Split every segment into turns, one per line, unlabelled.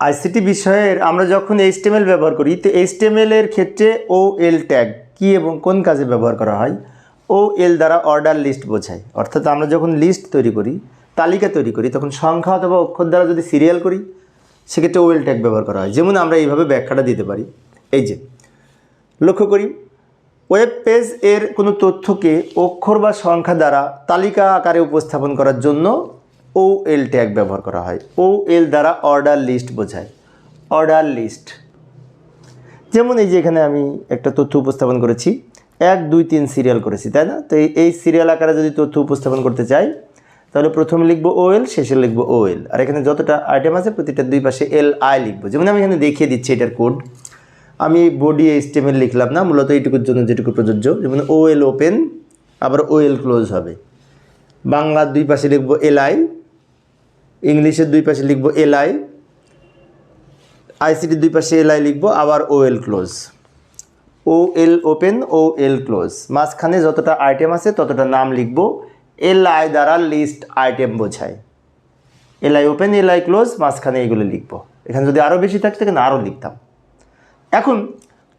ICT বিষয়ের আমরা যখন এইচটিএমএল ব্যবহার করি, তো এইচটিএমএল এর ক্ষেত্রে ও এল ট্যাগ কী এবং কোন কাজে ব্যবহার করা হয়? ও এল দ্বারা অর্ডার লিস্ট বোঝায়। অর্থাৎ আমরা যখন লিস্ট তৈরি করি, তালিকা তৈরি করি, তখন সংখ্যা অথবা অক্ষর দ্বারা যদি সিরিয়াল করি, সেক্ষেত্রে ওয়েল ট্যাগ ব্যবহার করা হয়। যেমন আমরা এইভাবে ব্যাখ্যাটা দিতে পারি। এই যে, লক্ষ্য করি ওয়েব পেজ এর কোনো তথ্যকে অক্ষর বা সংখ্যা দ্বারা তালিকা আকারে উপস্থাপন করার জন্য ও এল ট্যাগ ব্যবহার করা হয়। ও এল দ্বারা অর্ডার লিস্ট বোঝায়। অর্ডার লিস্ট যেমন এই যে এখানে আমি একটা তথ্য উপস্থাপন করেছি। এক, দুই, তিন সিরিয়াল করেছি, তাই না? তো এই- সিরিয়াল আকারে যদি তথ্য উপস্থাপন করতে চাই, তাহলে প্রথমে লিখব ও এল শেষে লিখব ও এল আর এখানে যতটা আইটেম আছে, প্রতিটা দুই পাশে এল আই লিখব। যেমন আমি এখানে দেখিয়ে দিচ্ছি এটার কোড আমি বডি এইচটিএমএল লিখলাম না, মূলত এইটুকুর জন্য যেটুকু প্রযোজ্য। যেমন ও এল ওপেন আবার ও এল ক্লোজ হবে। বাংলার দুই পাশে লিখব এল আই ইংলিশের দুই পাশে লিখব এল আই আইসিটির দুই পাশে এল আই লিখব, আবার O L close O L open O L close মাঝখানে যতটা আইটেম আছে, ততটা নাম লিখব। এল আই দ্বারা লিস্ট আইটেম বোঝায়। L I open L I close মাঝখানে এগুলো লিখব। এখানে যদি আরও বেশি থাকতো এখানে আরও লিখতাম। এখন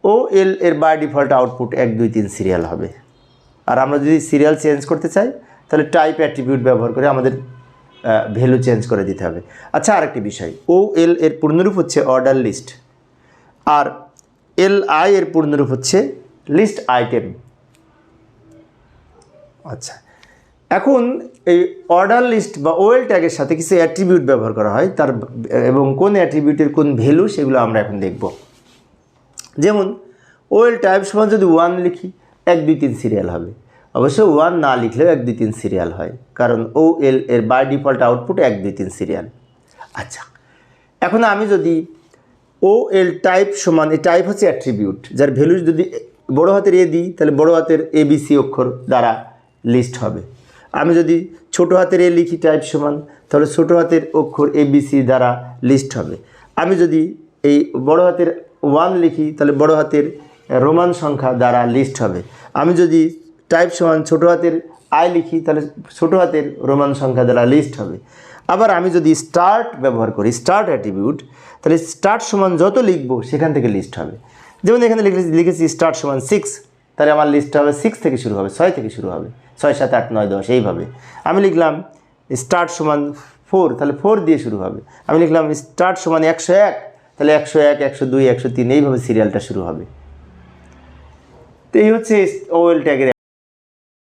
ও এল এর বাই ডিফল্ট আউটপুট এক, দুই, তিন সিরিয়াল হবে। আর আমরা যদি সিরিয়াল চেঞ্জ করতে চাই, তাহলে টাইপ অ্যাট্রিবিউট ব্যবহার করে আমাদের ভ্যালু চেঞ্জ করে দিতে হবে। আচ্ছা আরেকটি বিষয়। ও এল এর পূর্ণরূপ হচ্ছে অর্ডার লিস্ট আর এল আই এর পূর্ণরূপ হচ্ছে লিস্ট আইটেম আচ্ছা এখন এই অর্ডার লিস্ট বা ওয়েল ট্যাগের সাথে কিছু অ্যাট্রিবিউট ব্যবহার করা হয়। তার, এবং কোন অ্যাট্রিবিউটের কোন ভ্যালু সেগুলো আমরা এখন দেখব। যেমন ওয়েল টাইপ সমান যদি ওয়ান লিখি, এক দুই তিন সিরিয়াল হবে। অবশ্য ওয়ান না লিখলেও এক দুই তিন সিরিয়াল হয়। কারণ ও এল এর বাই ডিফল্ট আউটপুট এক দুই তিন সিরিয়াল। আচ্ছা এখন আমি যদি ও এল টাইপ সমান, এই টাইপ হচ্ছে অ্যাট্রিবিউট, যার ভ্যালু যদি বড় হাতের এ দিই, তাহলে বড় হাতের এ, বি, সি অক্ষর দ্বারা লিস্ট হবে। আমি যদি ছোট হাতের এ লিখি টাইপ সমান, তাহলে ছোট হাতের অক্ষর এ, বি, সি দ্বারা লিস্ট হবে। আমি যদি এই বড় হাতের ওয়ান লিখি, তাহলে বড় হাতের রোমান সংখ্যা দ্বারা লিস্ট হবে। আমি যদি টাইপ সমান ছোট হাতের আই লিখি, তাহলে ছোট হাতের রোমান সংখ্যা দ্বারা লিস্ট হবে। আবার আমি যদি স্টার্ট ব্যবহার করি স্টার্ট অ্যাট্রিবিউট তাহলে স্টার্ট সমান যত লিখব সেখান থেকে লিস্ট হবে। যেমন এখানে লিখে, লিখেছি স্টার্ট সমান সিক্স তাহলে আমার লিস্ট হবে সিক্স থেকে শুরু হবে, ছয় থেকে শুরু হবে। ছয়, সাত, আট, নয়, দশ, এইভাবে। আমি লিখলাম স্টার্ট সমান ফোর তাহলে ফোর দিয়ে শুরু হবে। আমি লিখলাম স্টার্ট সমান একশো এক, তাহলে একশো এক, একশো দুই, একশো তিন, এইভাবে সিরিয়ালটা শুরু হবে। তো এই হচ্ছে ওয়েল ট্যাগের